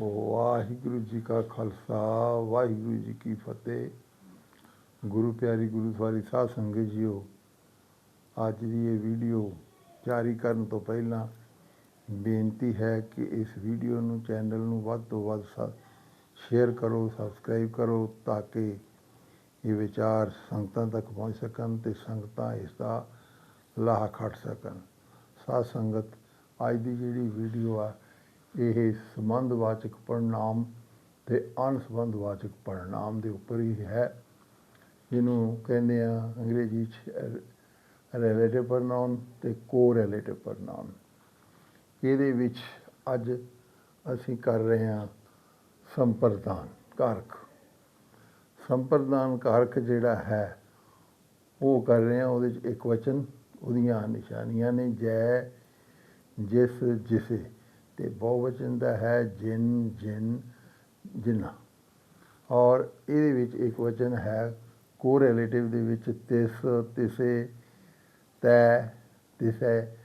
ਵਾਹਿਗੁਰੂ ਜੀ ਕਾ ਖਾਲਸਾ, ਵਾਹਿਗੁਰੂ ਜੀ ਕੀ ਫਤਿਹ। ਗੁਰੂ ਪਿਆਰੀ ਗੁਰੂ ਸਵਾਰੀ ਸਾਧ ਸੰਗਤ ਜੀਓ, ਅੱਜ ਦੀ ਇਹ ਵੀਡੀਓ ਜਾਰੀ ਕਰਨ ਤੋਂ ਪਹਿਲਾਂ ਬੇਨਤੀ ਹੈ ਕਿ ਇਸ ਵੀਡੀਓ ਨੂੰ, ਚੈਨਲ ਨੂੰ ਵੱਧ ਤੋਂ ਵੱਧ ਸ਼ੇਅਰ ਕਰੋ, ਸਬਸਕ੍ਰਾਈਬ ਕਰੋ, ਤਾਂ ਕਿ ਇਹ ਵਿਚਾਰ ਸੰਗਤਾਂ ਤੱਕ ਪਹੁੰਚ ਸਕਣ ਤੇ ਸੰਗਤਾਂ ਇਸ ਦਾ ਲਾਹਾ ਖੱਟ ਸਕਣ। ਸਾਧ ਸੰਗਤ, ਅੱਜ ਦੀ ਜਿਹੜੀ ਵੀਡੀਓ ਆ ਇਹ ਸੰਬੰਧਵਾਚਕ ਪੜਨਾਮ ਤੇ ਅਨਸਬੰਧ ਵਾਚਕ ਪੜਨਾਮ ਦੇ ਉੱਪਰ ਹੀ ਹੈ। ਜਿਹਨੂੰ ਕਹਿੰਦੇ ਆ ਅੰਗਰੇਜ਼ੀ ਚ ਰਿਲੇਟਿਵ ਪੜਨਾਮ ਤੇ ਕੋ ਰਿਲੇਟਿਵ ਪੜਨਾਮ ਇਹਦੇ ਵਿੱਚ ਅੱਜ ਅਸੀਂ ਕਰ ਰਹੇ ਹਾਂ ਸੰਪਰਦਾਨ ਕਾਰਕ। ਸੰਪਰਦਾਨ ਕਾਰਕ ਜਿਹੜਾ ਹੈ, ਉਹ ਕਰ ਰਹੇ ਹਾਂ ਉਹਦੇ ਚ ਇੱਕ ਵਚਨ, ਉਹਦੀਆਂ ਨਿਸ਼ਾਨੀਆਂ ਨੇ ਜੈ, ਜਿਸ, ਜਿਸੇ। ਤੇ ਬਹੁਵਚਨ ਦਾ ਹੈ ਜਿਨ ਜਿਨ, ਜਿਨਾ। ਔਰ ਇਹਦੇ ਵਿੱਚ ਇੱਕ ਵਚਨ ਹੈ ਕੋ ਰਿਲੇਟਿਵ ਦੇ ਵਿੱਚ ਤਿਸ, ਤਿਸੇ, ਤੈ, ਤਿਸੈ।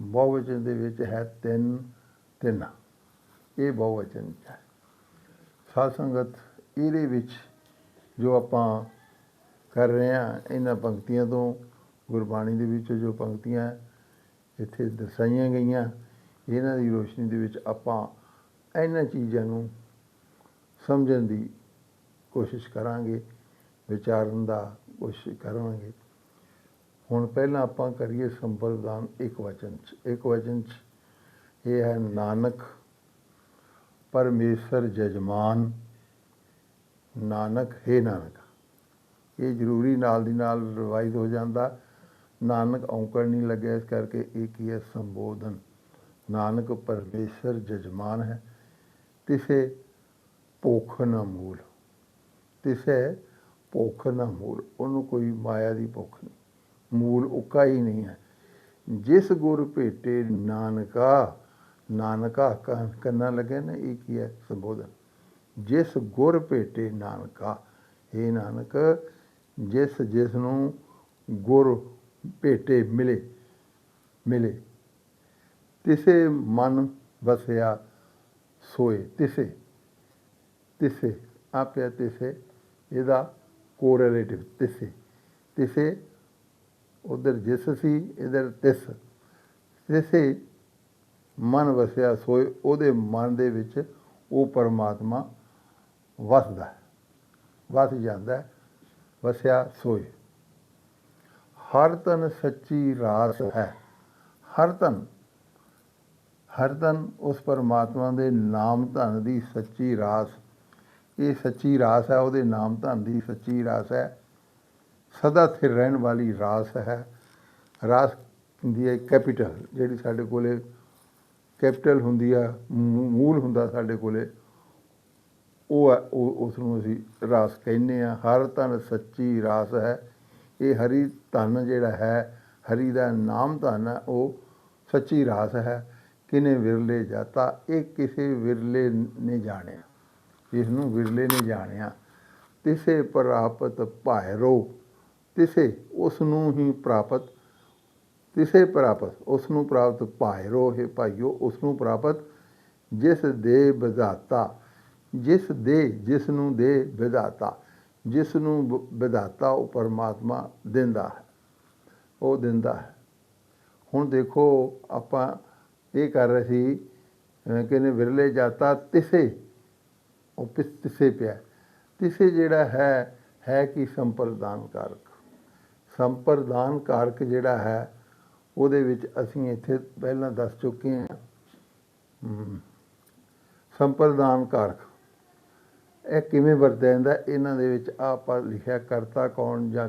ਬਹੁਵਚਨ ਦੇ ਵਿੱਚ ਹੈ ਤਿੰਨ ਤਿੰਨ। ਇਹ ਬਹੁਵਚਨ ਹੈ। ਸਾਧ ਸੰਗਤ ਇਹਦੇ ਵਿੱਚ ਜੋ ਆਪਾਂ ਕਰ ਰਹੇ ਹਾਂ, ਇਹਨਾਂ ਪੰਕਤੀਆਂ ਤੋਂ ਗੁਰਬਾਣੀ ਦੇ ਵਿੱਚ ਜੋ ਪੰਕਤੀਆਂ ਇੱਥੇ ਦਰਸਾਈਆਂ ਗਈਆਂ ਇਹਨਾਂ ਦੀ ਰੋਸ਼ਨੀ ਦੇ ਵਿੱਚ ਆਪਾਂ ਇਹਨਾਂ ਚੀਜ਼ਾਂ ਨੂੰ ਸਮਝਣ ਦੀ ਕੋਸ਼ਿਸ਼ ਕਰਾਂਗੇ, ਵਿਚਾਰਨ ਦਾ ਕੋਸ਼ਿਸ਼ ਕਰਾਂਗੇ। ਹੁਣ ਪਹਿਲਾਂ ਆਪਾਂ ਕਰੀਏ ਸੰਪਰਦਾਨ ਇੱਕ ਵਚਨ ਚ। ਇੱਕ ਵਚਨ ਚ ਇਹ ਹੈ, ਨਾਨਕ ਪਰਮੇਸ਼ਰ ਜਜਮਾਨ, ਨਾਨਕ ਹੈ ਨਾਨਕ। ਇਹ ਜ਼ਰੂਰੀ ਨਾਲ ਦੀ ਨਾਲ ਰਿਵਾਈਜ਼ ਹੋ ਜਾਂਦਾ। ਨਾਨਕ ਔਂਕੜ ਨਹੀਂ ਲੱਗਿਆ, ਇਸ ਕਰਕੇ ਇਹ ਕੀ ਹੈ, ਸੰਬੋਧਨ। ਨਾਨਕ ਪਰਮੇਸ਼ਰ ਜਜਮਾਨ ਹੈ। ਤਿਸੇ ਭੁੱਖ ਨਾ ਮੂਲ। ਤਿਸੇ ਭੁੱਖ ਨਾ ਮੂਲ। ਉਹਨੂੰ ਕੋਈ ਮਾਇਆ ਦੀ ਭੁੱਖ ਨਹੀਂ। ਮੂਲ ਉੱਕਾ ਹੀ ਨਹੀਂ ਹੈ। ਜਿਸ ਗੁਰ ਭੇਟੇ ਨਾਨਕਾ ਨਾਨਕਾ ਕੰਨਾ ਲੱਗੇ ਨਾ, ਇਹ ਕੀ ਹੈ? ਸੰਬੋਧਨ। ਜਿਸ ਗੁਰ ਭੇਟੇ ਨਾਨਕਾ ਇਹ ਨਾਨਕ, ਜਿਸ ਜਿਸ ਨੂੰ ਗੁਰ ਭੇਟੇ ਮਿਲੇ ਮਿਲੇ ਤਿਸੇ ਮਨ ਵਸਿਆ ਸੋਏ, ਤਿਸੇ ਤਿਸੇ, ਆਪਿਆ ਤਿਸੇ, ਇਹਦਾ ਕੋਰਿਲੇਟਿਵ ਤਿਸੇ ਤਿਸੇ, ਉਧਰ ਜਿਸ ਸੀ, ਇਧਰ ਤਿਸ, ਤਿਸੇ ਮਨ ਵਸਿਆ ਸੋਏ, ਉਹਦੇ ਮਨ ਦੇ ਵਿੱਚ ਉਹ ਪਰਮਾਤਮਾ ਵਸਦਾ ਹੈ, ਵਸ ਜਾਂਦਾ ਹੈ, ਵਸਿਆ ਸੋਏ। ਹਰ ਤਨ ਸੱਚੀ ਰਾਸ ਹੈ, ਹਰ ਤਨ ਹਰ ਤਨ ਉਸ ਪਰਮਾਤਮਾ ਦੇ ਨਾਮ ਧਨ ਦੀ ਸੱਚੀ ਰਾਸ। ਇਹ ਸੱਚੀ ਰਾਸ ਹੈ, ਉਹਦੇ ਨਾਮ ਧਨ ਦੀ ਸੱਚੀ ਰਾਸ ਹੈ। ਸਦਾ ਸਥਿਰ ਰਹਿਣ ਵਾਲੀ ਰਾਸ ਹੈ। ਰਾਸ ਹੁੰਦੀ ਹੈ ਕੈਪੀਟਲ, ਜਿਹੜੀ ਸਾਡੇ ਕੋਲੇ ਕੈਪੀਟਲ ਹੁੰਦੀ ਆ ਮੂਲ ਹੁੰਦਾ ਸਾਡੇ ਕੋਲੇ। ਉਹ ਹੈ ਉਹ ਉਸ ਨੂੰ ਅਸੀਂ ਰਾਸ ਕਹਿੰਦੇ ਆ ਹਰ ਧਨ ਸੱਚੀ ਰਾਸ ਹੈ। ਇਹ ਹਰੀ ਧਨ ਜਿਹੜਾ ਹੈ, ਹਰੀ ਦਾ ਨਾਮ ਧਨ ਹੈ, ਉਹ ਸੱਚੀ ਰਾਸ ਹੈ। ਕਿਨੇ ਵਿਰਲੇ ਜਾਤਾ? ਇਹ ਕਿਸੇ ਵਿਰਲੇ ਨੇ ਜਾਣਿਆ। ਜਿਸ ਨੂੰ ਵਿਰਲੇ ਨੇ ਜਾਣਿਆ, ਤਿਸੇ ਪ੍ਰਾਪਤ ਭਾਇਰੋ ਤਿਸੇ ਉਸ ਨੂੰ ਹੀ ਪ੍ਰਾਪਤ, ਤਿਸੇ ਪ੍ਰਾਪਤ ਉਸ ਨੂੰ ਪ੍ਰਾਪਤ ਭਾਇਰੋ ਹੈ ਭਾਈਓ ਉਸ ਨੂੰ ਪ੍ਰਾਪਤ ਜਿਸ ਦੇ ਵਿਧਾਤਾ, ਜਿਸ ਦੇ ਜਿਸ ਨੂੰ ਦੇ ਵਿਧਾਤਾ ਜਿਸ ਨੂੰ ਵਿਧਾਤਾ ਉਹ ਪਰਮਾਤਮਾ ਦਿੰਦਾ ਹੈ। ਉਹ ਦਿੰਦਾ ਹੈ। ਹੁਣ ਦੇਖੋ ਆਪਾਂ ਇਹ ਕਰ ਰਹੇ ਸੀ ਕਹਿੰਦੇ ਵਿਰਲੇ ਜਾਤਾ ਤਿਸੇ, ਉਹ ਪਿਸ ਤਿਸੇ ਪਿਆ। ਤਿਸੇ ਜਿਹੜਾ ਹੈ ਹੈ ਕਿ ਸੰਪਰਦਾਨ ਕਾਰਕ ਸੰਪਰਦਾਨ ਕਾਰਕ ਜਿਹੜਾ ਹੈ, ਉਹਦੇ ਵਿੱਚ ਅਸੀਂ ਇੱਥੇ ਪਹਿਲਾਂ ਦੱਸ ਚੁੱਕੇ ਹਾਂ। ਸੰਪਰਦਾਨ ਕਾਰਕ ਇਹ ਕਿਵੇਂ ਵਰਤਿਆ ਜਾਂਦਾ? ਇਹਨਾਂ ਦੇ ਵਿੱਚ ਆਪਾਂ ਲਿਖਿਆ ਕਰਤਾ ਕੌਣ ਜਾਂ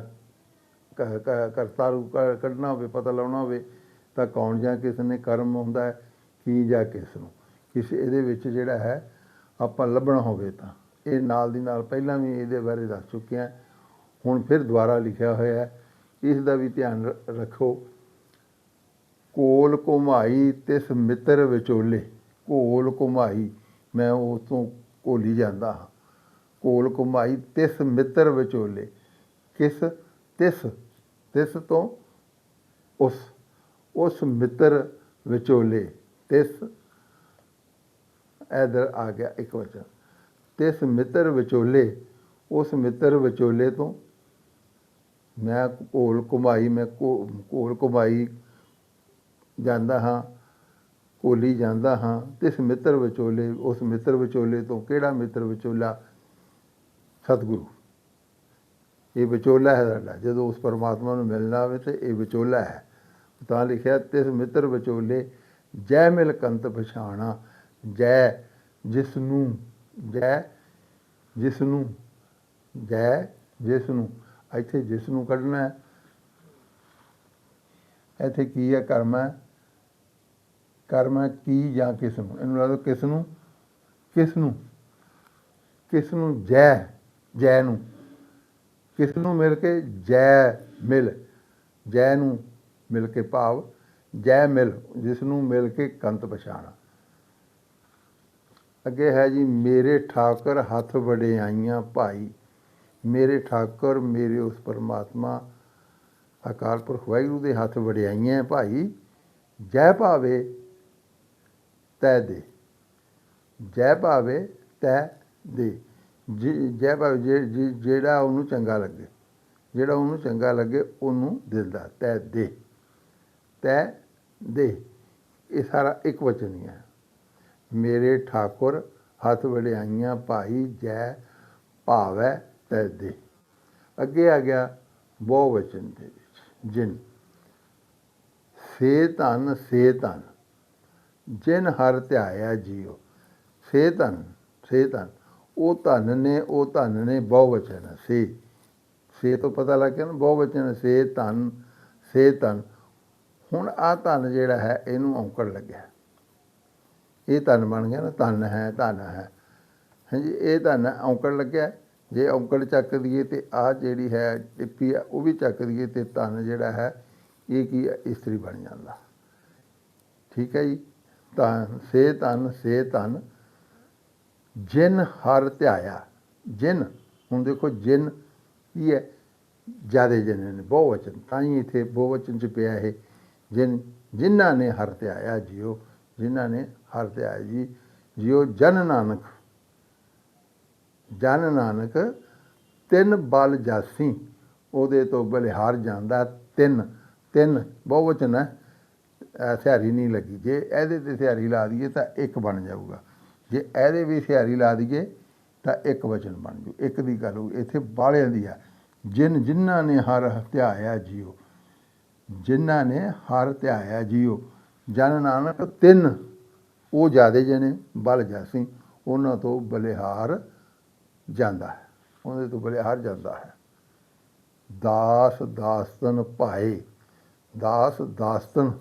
ਕਰਤਾ ਰੂਪ ਕੱਢਣਾ ਹੋਵੇ, ਪਤਾ ਲਾਉਣਾ ਹੋਵੇ। ਤਾਂ ਕੌਣ ਜਾਂ ਕਿਸ ਨੇ ਕਰਮ ਹੁੰਦਾ ਹੈ, ਕੀ ਜਾਂ ਕਿਸ ਨੂੰ। ਕਿਸ ਇਹਦੇ ਵਿੱਚ ਜਿਹੜਾ ਹੈ, ਆਪਾਂ ਲੱਭਣਾ ਹੋਵੇ ਤਾਂ। ਇਹ ਨਾਲ ਦੀ ਨਾਲ ਪਹਿਲਾਂ ਵੀ ਇਹਦੇ ਬਾਰੇ ਦੱਸ ਚੁੱਕੇ ਹਾਂ। ਹੁਣ ਫਿਰ ਦੁਬਾਰਾ ਲਿਖਿਆ ਹੋਇਆ ਹੈ। ਇਸ ਦਾ ਵੀ ਧਿਆਨ ਰੱਖੋ। ਕੋਲ ਘੁਮਾਈ ਤਿਸ ਮਿੱਤਰ ਵਿਚੋਲੇ। ਕੋਲ ਘੁਮਾਈ, ਮੈਂ ਉਸ ਤੋਂ ਕੋਲੀ ਜਾਂਦਾ ਹਾਂ। ਕੋਲ ਘੁਮਾਈ ਤਿਸ ਮਿੱਤਰ ਵਿਚੋਲੇ। ਕਿਸ? ਤਿਸ। ਤਿਸ ਤੋਂ ਉਸ। ਉਸ ਮਿੱਤਰ ਵਿਚੋਲੇ। ਤਿਸ ਇਧਰ ਆ ਗਿਆ ਇੱਕ ਵਚਨ। ਤਿਸ ਮਿੱਤਰ ਵਿਚੋਲੇ, ਉਸ ਮਿੱਤਰ ਵਿਚੋਲੇ ਤੋਂ ਮੈਂ ਘੋਲ ਘੁਮਾਈ, ਮੈਂ ਘੋ- ਘੋਲ ਘੁਮਾਈ ਜਾਂਦਾ ਹਾਂ ਕੋਲੀ ਜਾਂਦਾ ਹਾਂ। ਤਿਸ ਮਿੱਤਰ ਵਿਚੋਲੇ, ਉਸ ਮਿੱਤਰ ਵਿਚੋਲੇ ਤੋਂ ਕਿਹੜਾ ਮਿੱਤਰ ਵਿਚੋਲਾ? ਸਤਿਗੁਰੂ। ਇਹ ਵਿਚੋਲਾ ਹੈ ਸਾਡਾ। ਜਦੋਂ ਉਸ ਪਰਮਾਤਮਾ ਨੂੰ ਮਿਲਣਾ ਹੋਵੇ ਤੇ ਇਹ ਵਿਚੋਲਾ ਹੈ। ਤਾਂ ਲਿਖਿਆ, ਤਿਸ ਮਿੱਤਰ ਵਿਚੋਲੇ ਜੈ ਮਿਲ ਕੰਤ ਪਛਾਣਾ, ਜੈ ਜਿਸ ਨੂੰ ਜੈ ਜਿਸ ਨੂੰ ਜੈ ਜਿਸ ਨੂੰ ਇੱਥੇ ਜਿਸ ਨੂੰ ਕੱਢਣਾ ਹੈ। ਇੱਥੇ ਕੀ ਹੈ ਕਰਮ ਹੈ? ਕਰਮ ਹੈ ਕੀ ਜਾਂ ਕਿਸ ਨੂੰ ਇਹਨੂੰ ਲਾ ਦਿਓ ਕਿਸ ਨੂੰ ਕਿਸ ਨੂੰ ਕਿਸ ਨੂੰ ਜੈ ਜੈ ਨੂੰ? ਕਿਸ ਨੂੰ ਮਿਲ ਕੇ ਜੈ ਮਿਲ? ਜੈ ਨੂੰ ਮਿਲ ਕੇ ਭਾਵ, ਜੈ ਮਿਲ ਜਿਸ ਨੂੰ ਮਿਲ ਕੇ ਕੰਤ ਪਛਾਣਾ। ਅੱਗੇ ਹੈ ਜੀ, ਮੇਰੇ ਠਾਕਰ ਹੱਥ ਵਡਿਆਈਆਂ ਭਾਈ, ਮੇਰੇ ਠਾਕਰ, ਮੇਰੇ ਉਸ ਪਰਮਾਤਮਾ, ਅਕਾਲ ਪੁਰਖ ਵਾਹਿਗੁਰੂ ਦੇ ਹੱਥ ਵਡਿਆਈਆਂ ਭਾਈ, ਜੈ ਭਾਵੇ ਤੈ ਦੇ। ਜੈ ਭਾਵੇ ਤੈ ਦੇ। ਜੈ ਭਾਵੇ ਜੇ- ਜੇ- ਜਿਹੜਾ ਉਹਨੂੰ ਚੰਗਾ ਲੱਗੇ, ਜਿਹੜਾ ਉਹਨੂੰ ਚੰਗਾ ਲੱਗੇ, ਉਹਨੂੰ ਦਿਲਦਾ ਤੈ ਦੇ। ਤੈ ਦੇ ਇਹ ਸਾਰਾ ਇੱਕ ਵਚਨ ਹੀ ਹੈ। ਮੇਰੇ ਠਾਕੁਰ ਹੱਥ ਵਡਿਆਈਆਂ ਭਾਈ ਜੈ ਭਾਵੈ ਤੈ ਦੇ ਅੱਗੇ ਆ ਗਿਆ ਬਹੁ ਵਚਨ ਦੇ ਵਿੱਚ ਜਿਨ ਸੇ ਧਨ ਸੇ ਧਨ ਜਿਨ ਹਰ ਧਿਆਇਆ ਜੀਓ ਸੇ ਧਨ ਸੇ ਧਨ ਉਹ ਧਨ ਨੇ ਉਹ ਧਨ ਨੇ ਬਹੁ ਵਚਨ ਹੈ, ਸੇ। ਸੇ ਤੋਂ ਪਤਾ ਲੱਗ ਗਿਆ ਨਾ ਬਹੁ ਵਚਨ ਸੇ ਧਨ ਸੇ ਧਨ। ਹੁਣ ਆ ਧਨ ਜਿਹੜਾ ਹੈ, ਇਹਨੂੰ ਔਂਕੜ ਲੱਗਿਆ। ਇਹ ਧਨ ਬਣ ਗਿਆ ਨਾ, ਧਨ ਹੈ ਧਨ ਹੈ। ਹਾਂਜੀ, ਇਹ ਧਨ ਔਂਕੜ ਲੱਗਿਆ। ਜੇ ਔਂਕੜ ਚੱਕ ਦਈਏ ਤੇ ਆ ਜਿਹੜੀ ਹੈ ਟਿੱਪੀ ਆ, ਉਹ ਵੀ ਚੱਕ ਦਈਏ ਤੇ ਧਨ ਜਿਹੜਾ ਹੈ, ਇਹ ਕੀ ਹੈ ਇਸਤਰੀ ਬਣ ਜਾਂਦਾ। ਠੀਕ ਹੈ ਜੀ? ਧਨ, ਸੇ ਧਨ ਸੇ ਧਨ। ਜਿਨ ਹਰ ਧਿਆਇਆ। ਜਿਨ, ਹੁਣ ਦੇਖੋ ਜਿਨ ਕੀ ਹੈ? ਜਿਆਦੇ ਜਨ ਨੇ, ਬਹੁਵਚਨ। ਤਾਂ ਹੀ ਇੱਥੇ ਬਹੁਵਚਨ ਚ ਪਿਆ ਇਹ। ਜਿਨ ਜਿਨ੍ਹਾਂ ਨੇ ਹਰ ਧਿਆਇਆ ਜਿਉ ਜਿਨ੍ਹਾਂ ਨੇ ਹਰ ਧਿਆਇਆ ਜੀ ਜਿਉ ਜਨ ਨਾਨਕ। ਜਨ ਨਾਨਕ ਤਿੰਨ ਬਲ ਜਾਸੀ, ਉਹਦੇ ਤੋਂ ਬਲਿਹਾਰ ਜਾਂਦਾ ਤਿੰਨ। ਤਿੰਨ ਬਹੁਵਚਨ ਹੈ ਅਹ ਸਿਹਾਰੀ ਨਹੀਂ ਲੱਗੀ। ਜੇ ਇਹਦੇ ਤੇ ਸਿਹਾਰੀ ਲਾ ਦਈਏ ਤਾਂ ਇੱਕ ਬਣ ਜਾਊਗਾ। ਜੇ ਇਹਦੇ ਵੀ ਸਿਹਾਰੀ ਲਾ ਦਈਏ ਤਾਂ ਇੱਕ ਵਚਨ ਬਣ ਜੂ। ਇੱਕ ਦੀ ਗੱਲ ਹੋਊ, ਇੱਥੇ ਬਾਲਿਆਂ ਦੀ ਆ ਜਿਨ ਜਿਨ੍ਹਾਂ ਨੇ ਹਰ ਹਤਿਆਇਆ ਜੀਓ ਜਿਨ੍ਹਾਂ ਨੇ ਹਰ ਧਿਆਇਆ ਜੀਓ। ਜਨ ਨਾਨਕ ਤਿੰਨ, ਉਹ ਜਿਆਦੇ ਜਨੇ ਬਲ ਜਾਸੀ, ਉਹਨਾਂ ਤੋਂ ਬਲਿਹਾਰ ਜਾਂਦਾ ਹੈ। ਉਹਦੇ ਤੋਂ ਬਲਿਹਾਰ ਜਾਂਦਾ ਹੈ। ਦਾਸ ਦਾਸਤਨ ਭਾਏ, ਦਾਸ ਦਾਸਤਨ,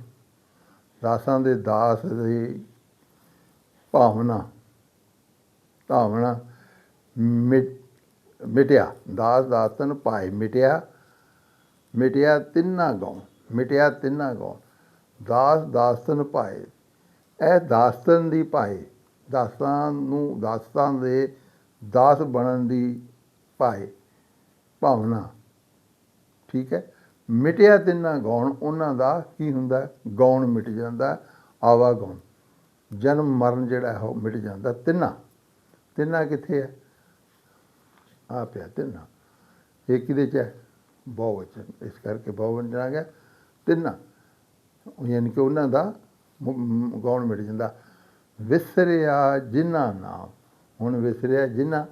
ਦਾਸਾਂ ਦੇ ਦਾਸ ਦੀ ਭਾਵਨਾ ਭਾਵਨਾ ਮਿਟ- ਮਿਟਿਆ। ਦਾਸ ਦਾਸਤਨ ਭਾਏ ਮਿਟਿਆ ਮਿਟਿਆ ਤਿੰਨਾ ਗਉ। ਮਿਟਿਆ ਤਿੰਨਾ ਗਉ ਦਾਸ ਦਾਸਤਨ ਭਾਏ। ਇਹ ਦਾਸਤਨ ਦੀ ਭਾਏ। ਦਾਸਾਂ ਨੂੰ ਦਾਸਤਾਂ ਦੇ ਦਾਸ ਬਣਨ ਦੀ ਭਾਏ। ਭਾਵਨਾ। ਠੀਕ ਹੈ? ਮਿਟਿਆ ਤਿੰਨਾ ਗੌਣ ਉਹਨਾਂ ਦਾ ਕੀ ਹੁੰਦਾ? ਗੌਣ ਮਿਟ ਜਾਂਦਾ, ਆਵਾ ਗੌਣ ਜਨਮ ਮਰਨ ਜਿਹੜਾ ਹੈ, ਉਹ ਮਿਟ ਜਾਂਦਾ। ਤਿੰਨਾ। ਤਿੰਨਾ ਕਿੱਥੇ ਹੈ? ਆ ਪਿਆ ਤਿੰਨਾ। ਇਹ ਕਿਹਦੇ ਚ ਹੈ? ਬਹੁਵਚਨ। ਇਸ ਕਰਕੇ ਬਹੁਵਚਨ ਆ ਗਿਆ। ਤਿੰਨਾ। ਯਾਨੀ ਕਿ ਉਹਨਾਂ ਦਾ ਗਾਉਣ ਮਿਟ ਜਾਂਦਾ? ਵਿਸਰਿਆ ਜਿਨ੍ਹਾਂ ਨਾਮ। ਹੁਣ ਵਿਸਰਿਆ ਜਿਨ੍ਹਾਂ?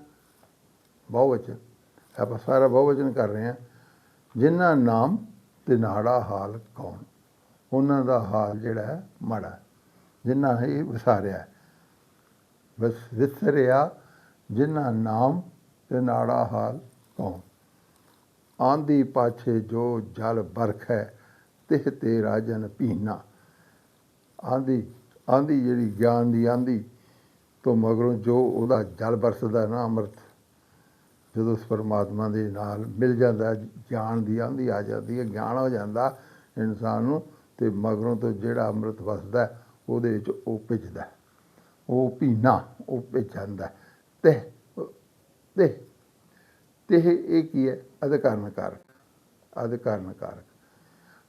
ਬਹੁਵਚਨ। ਆਪਾਂ ਸਾਰਾ ਬਹੁਵਚਨ ਕਰ ਰਹੇ ਹਾਂ। ਜਿਨ੍ਹਾਂ ਨਾਮ ਤਿਨਾੜਾ ਹਾਲ ਕੌਣ? ਉਹਨਾਂ ਦਾ ਹਾਲ ਜਿਹੜਾ ਹੈ ਮਾੜਾ ਹੈ। ਜਿਨ੍ਹਾਂ ਇਹ ਵਿਸਾਰਿਆ ਹੈ। ਬਸ ਵਿਸਰਿਆ ਜਿਨ੍ਹਾਂ ਨਾਮ ਤਿਨਾੜਾ ਹਾਲ ਕੌਣ? ਆਂਦੀ ਪਾਛੇ ਜੋ ਜਲ ਬਰਖ ਹੈ ਤਿਹ ਤੇ ਰਾਜਨ ਪੀਨਾ ਆਂਦੀ ਆਂਦੀ ਜਿਹੜੀ ਗਿਆਨ ਦੀ ਆਂਦੀ ਤੋਂ ਮਗਰੋਂ ਜੋ ਉਹਦਾ ਜਲ ਬਰਸਦਾ ਨਾ ਅੰਮ੍ਰਿਤ, ਜਦੋਂ ਉਸ ਪਰਮਾਤਮਾ ਦੇ ਨਾਲ ਮਿਲ ਜਾਂਦਾ, ਗਿਆਨ ਦੀ ਆਂਦੀ ਆ ਜਾਂਦੀ ਹੈ, ਗਿਆਨ ਹੋ ਜਾਂਦਾ ਇਨਸਾਨ ਨੂੰ ਤੇ ਮਗਰੋਂ ਤੋਂ ਜਿਹੜਾ ਅੰਮ੍ਰਿਤ ਵਸਦਾ ਉਹਦੇ ਵਿੱਚ ਉਹ ਭਿੱਜਦਾ ਉਹ ਪੀਨਾ ਉਹ ਭਿੱਜ ਜਾਂਦਾ ਹੈ। ਤੇ ਤੇ ਤੇ ਇਹ ਕੀ ਹੈ? ਅਧਿਕਾਰਨ ਕਾਰਕ ਅਧਿਕਾਰਨ ਕਾਰਕ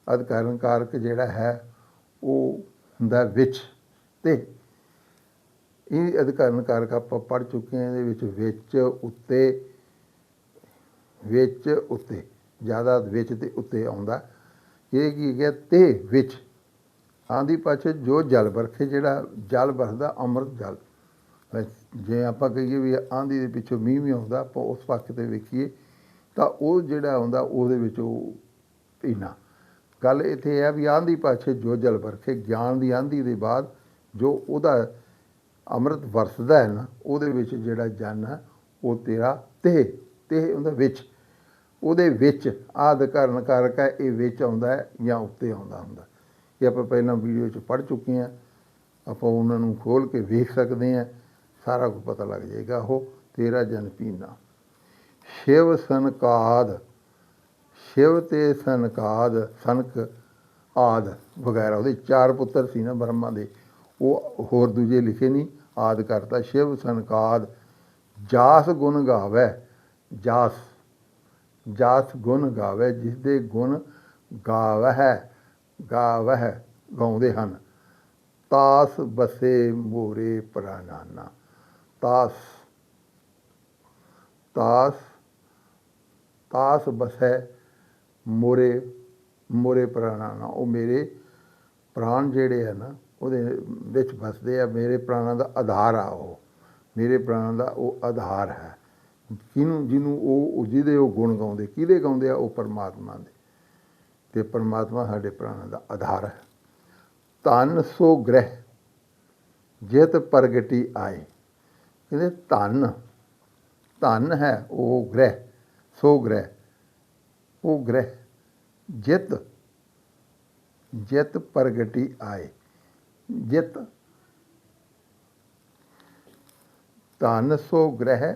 ਅਧਿਕਾਰਨ ਕਾਰਕ ਜਿਹੜਾ ਹੈ, ਉਹ ਹੁੰਦਾ ਵਿੱਚ। ਤੇ ਇਹ ਅਧਿਕਰਨ ਕਾਰਕ ਆਪਾਂ ਪੜ ਚੁੱਕੇ ਹਾਂ, ਇਹਦੇ ਵਿੱਚ ਵਿੱਚ, ਉੱਤੇ ਵਿੱਚ, ਉੱਤੇ। ਜ਼ਿਆਦਾ ਵਿੱਚ ਤੇ ਉੱਤੇ ਆਉਂਦਾ। ਇਹ ਕੀ ਹੈ ਤੇ ਵਿੱਚ। ਆਂਦੀ ਪਾਛੇ ਜੋ ਜਲ ਵਰਖੇ, ਜਿਹੜਾ ਜਲ ਵਰਦਾ ਅੰਮ੍ਰਿਤ ਜਲ। ਜੇ ਆਪਾਂ ਕਹੀਏ ਵੀ ਆਂਦੀ ਦੇ ਪਿੱਛੋਂ ਮੀਂਹ ਵੀ ਆਉਂਦਾ, ਆਪਾਂ ਉਸ ਪੱਖ ਤੇ ਵੇਖੀਏ, ਤਾਂ ਉਹ ਜਿਹੜਾ ਆਉਂਦਾ, ਉਹਦੇ ਵਿੱਚ ਉਹ ਪੀਣਾ ਗੱਲ ਇੱਥੇ ਇਹ ਆ ਵੀ ਆਂਧੀ ਪਾਛੇ ਜੋ ਜਲ ਵਰਖੇ, ਗਿਆਨ ਦੀ ਆਂਧੀ ਦੇ ਬਾਅਦ ਜੋ ਉਹਦਾ ਅੰਮ੍ਰਿਤ ਵਰਸਦਾ ਹੈ ਨਾ, ਉਹਦੇ ਵਿੱਚ ਜਿਹੜਾ ਜਨ ਹੈ ਉਹ ਤੇਰਾ ਤੇ ਤੇ ਉਹਦਾ ਵਿੱਚ। ਉਹਦੇ ਵਿੱਚ ਆਦ ਕਰਨ ਕਾਰਕ ਹੈ, ਇਹ ਵਿੱਚ ਆਉਂਦਾ ਹੈ ਜਾਂ ਉੱਤੇ ਆਉਂਦਾ ਹੁੰਦਾ ਇਹ ਆਪਾਂ ਪਹਿਲਾਂ ਵੀਡੀਓ 'ਚ ਪੜ ਚੁੱਕੇ ਹਾਂ। ਆਪਾਂ ਉਹਨਾਂ ਨੂੰ ਖੋਲ ਕੇ ਵੇਖ ਸਕਦੇ ਹਾਂ। ਸਾਰਾ ਕੁਝ ਪਤਾ ਲੱਗ ਜਾਏਗਾ। ਉਹ ਤੇਰਾ ਜਨ ਪੀਨਾ। ਸ਼ਿਵ ਸੰਕਾਦ। ਸ਼ਿਵ ਤੇ ਸੰਕਾਦ ਸਨਕ ਆਦ ਵਗੈਰਾ। ਉਹਦੇ ਚਾਰ ਪੁੱਤਰ ਸੀ ਨਾ ਬ੍ਰਹਮਾ ਦੇ। ਉਹ ਹੋਰ ਦੂਜੇ ਲਿਖੇ ਨਹੀਂ, ਆਦ ਕਰਤਾ ਸ਼ਿਵ ਸੰਕਾਦ ਜਾਸ ਗੁਣ ਗਾਵੇ, ਜਾਸ ਜਾਸ ਗੁਣ ਗਾਵੇ ਜਿਸ ਦੇ ਗੁਣ ਗਾਵਹਿ ਗਾਵਹਿ ਗਾਉਂਦੇ ਹਨ। ਤਾਸ ਬਸੇ ਮੋਰੇ ਪ੍ਰਾਨਾਨਾ ਤਾਸ ਤਾਸ ਤਾਸ ਬਸੈ ਮੋਰੇ ਮੋਰੇ ਪ੍ਰਾਣਾਨਾ ਉਹ ਮੇਰੇ ਪ੍ਰਾਣ ਜਿਹੜੇ ਆ ਨਾ, ਉਹਦੇ ਵਿੱਚ ਵਸਦੇ ਆ, ਮੇਰੇ ਪ੍ਰਾਣਾਂ ਦਾ ਆਧਾਰ ਆ ਉਹ। ਮੇਰੇ ਪ੍ਰਾਣਾਂ ਦਾ ਉਹ ਆਧਾਰ ਹੈ। ਕਿਹਨੂੰ, ਜਿਹਨੂੰ ਉਹ ਜਿਹਦੇ ਉਹ ਗੁਣ ਗਾਉਂਦੇ, ਕਿਹਦੇ ਗਾਉਂਦੇ ਆ? ਉਹ ਪਰਮਾਤਮਾ ਦੇ। ਤੇ ਪਰਮਾਤਮਾ ਸਾਡੇ ਪ੍ਰਾਣਾਂ ਦਾ ਆਧਾਰ ਹੈ। ਧਨ ਸੋ ਗ੍ਰਹਿ, ਜਿਤ ਪ੍ਰਗਟੀ ਆਏ। ਕਹਿੰਦੇ ਧਨ ਧਨ ਹੈ ਉਹ ਗ੍ਰਹਿ, ਸੋ ਗ੍ਰਹਿ। ਉਹ ਗ੍ਰਹਿ ਜਿਤ ਜਿਤ ਪ੍ਰਗਟੀ ਆਏ। ਜਿਤ। ਧਨ ਸੋ ਗ੍ਰਹਿ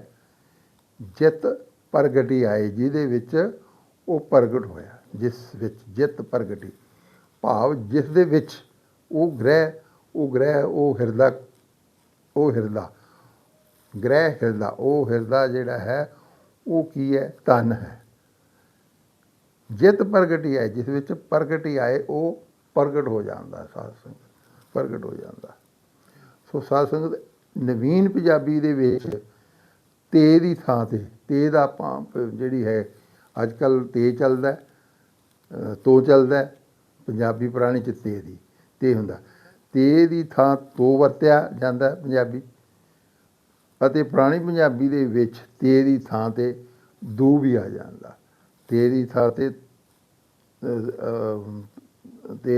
ਜਿਤ ਪ੍ਰਗਟੀ ਆਏ, ਜਿਹਦੇ ਵਿੱਚ ਉਹ ਪ੍ਰਗਟ ਹੋਇਆ, ਜਿਸ ਵਿੱਚ ਜਿਤ ਪ੍ਰਗਟੀ। ਭਾਵ ਜਿਸ ਦੇ ਵਿੱਚ ਉਹ ਗ੍ਰਹਿ ਉਹ ਗ੍ਰਹਿ ਉਹ ਹਿਰਦਾ ਉਹ ਹਿਰਦਾ। ਗ੍ਰਹਿ ਹਿਰਦਾ, ਉਹ ਹਿਰਦਾ ਜਿਹੜਾ ਹੈ, ਉਹ ਕੀ ਹੈ? ਤਨ ਹੈ। ਜਿਤ ਪ੍ਰਗਟੀ ਆਏ, ਜਿਸ ਵਿੱਚ ਪ੍ਰਗਟੀ ਆਏ, ਉਹ ਪ੍ਰਗਟ ਹੋ ਜਾਂਦਾ, ਸਾਧ ਸੰਗਤ, ਪ੍ਰਗਟ ਹੋ ਜਾਂਦਾ। ਸੋ ਸਾਧ ਸੰਗਤ, ਨਵੀਨ ਪੰਜਾਬੀ ਦੇ ਵਿੱਚ ਤੇ ਦੀ ਥਾਂ ਤੇ ਤੇ ਦਾ ਆਪਾਂ ਪ- ਜਿਹੜੀ ਹੈ ਅੱਜ ਕੱਲ ਤੇ ਚੱਲਦਾ ਤੋ ਚੱਲਦਾ, ਪੰਜਾਬੀ ਪੁਰਾਣੀ ਚ ਤੇ ਦੀ, ਤੇ ਹੁੰਦਾ। ਤੇ ਦੀ ਥਾਂ ਤੋ ਵਰਤਿਆ ਜਾਂਦਾ ਪੰਜਾਬੀ, ਅਤੇ ਪੁਰਾਣੀ ਪੰਜਾਬੀ ਦੇ ਵਿੱਚ ਤੇ ਦੀ ਥਾਂ ਤੇ ਦੂ ਵੀ ਆ ਜਾਂਦਾ। ਤੇ ਦੀ ਥਾਂ ਤੇ ਅ,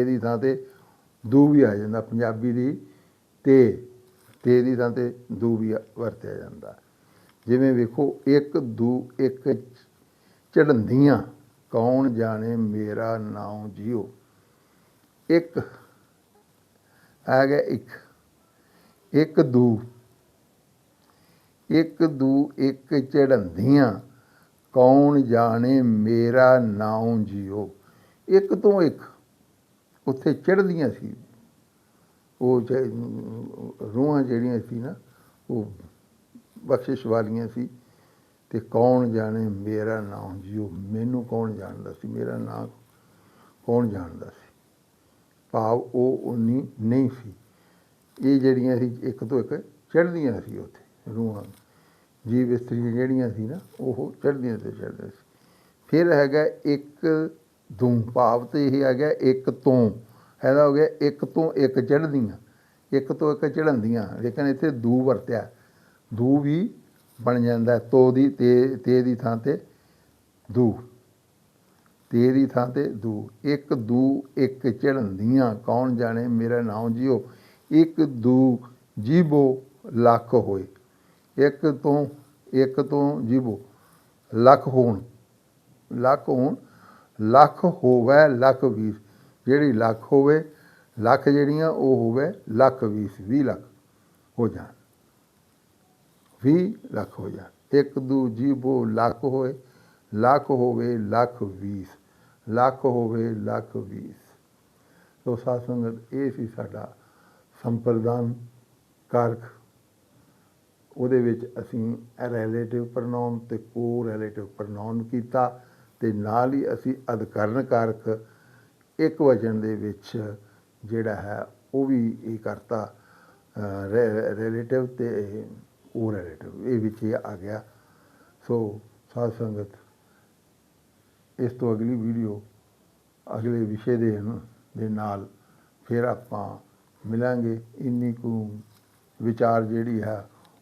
ਦੀ ਥਾਂ ਤੇ ਦੂ ਵੀ ਆ ਜਾਂਦਾ ਪੰਜਾਬੀ ਦੀ ਤੇ ਤੇ ਦੀ ਥਾਂ ਤੇ ਦੂ ਵੀ ਵਰਤਿਆ ਜਾਂਦਾ। ਜਿਵੇਂ ਵੇਖੋ ਇੱਕ ਦੂ ਇੱਕ ਚੜੰਦੀਆਂ ਕੌਣ ਜਾਣੇ ਮੇਰਾ ਨਾਮ ਜਿਉ ਇੱਕ ਆ ਗਿਆ ਇੱਕ ਇੱਕ ਦੂ ਇੱਕ ਦੂ ਇੱਕ ਚੜੰਦੀਆਂ ਕੌਣ ਜਾਣੇ ਮੇਰਾ ਨਾਮ ਜਿਉ ਇੱਕ ਤੋਂ ਇੱਕ ਉੱਥੇ ਚੜ੍ਹਦੀਆਂ ਸੀ। ਉਹ ਚ- ਰੂਹਾਂ ਜਿਹੜੀਆਂ ਸੀ ਨਾ, ਉਹ ਬਖਸ਼ਿਸ਼ ਵਾਲੀਆਂ ਸੀ। ਤੇ ਕੌਣ ਜਾਣੇ ਮੇਰਾ ਨਾਮ ਜਿਉ ਮੈਨੂੰ ਕੌਣ ਜਾਣਦਾ ਸੀ? ਮੇਰਾ ਨਾਮ ਕੌਣ ਜਾਣਦਾ ਸੀ? ਭਾਵ ਉਹ ਉਨੀ ਨਹੀਂ ਸੀ। ਇਹ ਜਿਹੜੀਆਂ ਸੀ, ਇੱਕ ਤੋਂ ਇੱਕ ਚੜ੍ਹਦੀਆਂ ਸੀ ਉੱਥੇ ਰੂਹਾਂ। ਜੀਵ ਇਸਤਰੀਆਂ ਜਿਹੜੀਆਂ ਸੀ ਨਾ, ਉਹ ਚੜ੍ਹਦੀਆਂ ਤੇ ਚੜ੍ਹਦੇ ਸੀ। ਫਿਰ ਹੈਗਾ ਇੱਕ ਦੂੰ ਭਾਵ ਤੇ ਇਹ ਹੈਗਾ ਇੱਕ ਤੋਂ ਇਹਦਾ ਹੋ ਗਿਆ ਇੱਕ ਤੋਂ ਇੱਕ ਚੜ੍ਹਦੀਆਂ। ਇੱਕ ਤੋਂ ਇੱਕ ਚੜ੍ਹੰਦੀਆਂ। ਲੇਕਿਨ ਇੱਥੇ ਦੂ ਵਰਤਿਆ। ਦੂ ਵੀ ਬਣ ਜਾਂਦਾ ਤੋ ਦੀ ਤੇ ਤੇ ਦੀ ਥਾਂ ਤੇ ਦੂ ਤੇ ਦੀ ਥਾਂ ਤੇ ਦੂ ਇੱਕ ਦੂ ਇੱਕ ਚੜ੍ਹੰਦੀਆਂ। ਕੌਣ ਜਾਣੇ? ਮੇਰਾ ਨਾਮ ਜਿਓ। ਇੱਕ ਦੂ ਜੀਬੋ ਲੱਖ ਹੋਏ। ਇੱਕ ਤੋਂ ਇੱਕ ਤੋਂ ਜੀਵੋ। ਲੱਖ ਹੋਣ। ਲੱਖ ਹੋਣ। ਲੱਖ ਹੋਵੇ ਲੱਖ ਵੀਸ ਜਿਹੜੀ ਲੱਖ ਹੋਵੇ, ਲੱਖ ਜਿਹੜੀਆਂ ਉਹ ਹੋਵੇ ਲੱਖ ਵੀਸ 20 ਲੱਖ ਹੋ ਜਾਣ। 20 ਲੱਖ ਹੋ ਜਾਣ। ਇੱਕ ਦੂ ਜੀਵੋ ਲੱਖ ਹੋਏ, ਲੱਖ ਹੋਵੇ ਲੱਖ ਵੀਸ ਲੱਖ ਹੋਵੇ ਲੱਖ ਵੀਸ ਸੋ ਸਾਧ ਸੰਗਤ, ਇਹ ਸੀ ਸਾਡਾ ਸੰਪਰਦਾਨ ਕਾਰਕ ਉਹਦੇ ਵਿੱਚ ਅਸੀਂ ਰੈਲੇਟਿਵ ਪ੍ਰੋਨਾਉਨ ਤੇ ਕੋ ਰੈਲੇਟਿਵ ਪ੍ਰੋਨਾਉਨ ਕੀਤਾ ਤੇ ਨਾਲ ਹੀ ਅਸੀਂ ਅਧਿਕਰਨ ਕਾਰਕ ਇੱਕ ਵਚਨ ਦੇ ਵਿੱਚ ਜਿਹੜਾ ਹੈ ਉਹ ਵੀ ਇਹ ਕਰਤਾ ਰੈਲੇਟਿਵ ਤੇ ਉਹ ਰੈਲੇਟਿਵ ਇਹ ਵਿੱਚ ਇਹ ਆ ਗਿਆ। ਸੋ ਸਾਧ ਸੰਗਤ, ਇਸ ਤੋਂ ਅਗਲੀ ਵੀਡੀਓ ਅਗਲੇ ਵਿਸ਼ੇ ਦੇ ਦੇ ਨਾਲ ਫਿਰ ਆਪਾਂ ਮਿਲਾਂਗੇ। ਇੰਨੀ ਕੁ ਵਿਚਾਰ ਜਿਹੜੀ ਹੈ